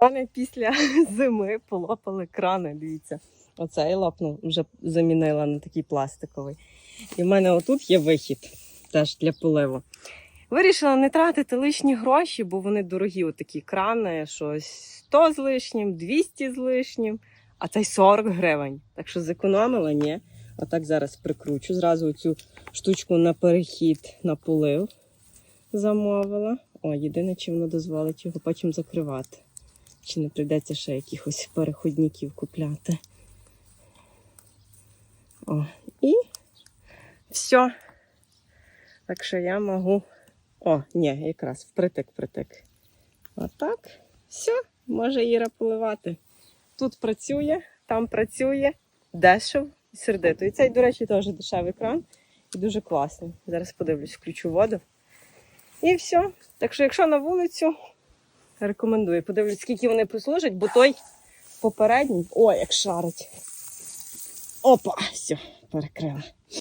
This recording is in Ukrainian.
Вони після зими полопали крани, дивіться. Оцей лопнув, вже замінила на такий пластиковий. І в мене отут є вихід теж для поливу. Вирішила не тратити лишні гроші, бо вони дорогі, отакі крани, щось 100 з лишнім, 200 з лишнім, а цей 40 гривень. Так що зекономила, ні. Отак зараз прикручу. Зразу цю штучку на перехід на полив замовила. О, єдине, чи воно дозволить його потім закривати. Чи не прийдеться ще якихось переходників купляти. О, і все. Так що я можу. О, ні, якраз впритик притик. Отак. Все, може Іра поливати. Тут працює, там працює, дешево і сердито. І цей, до речі, теж дешевий кран і дуже класний. Зараз подивлюсь, включу воду. І все. Так що, якщо на вулицю, рекомендую. Подивлюсь, скільки вони послужать, бо той попередній. О, як шарить. Опа, все, перекрила.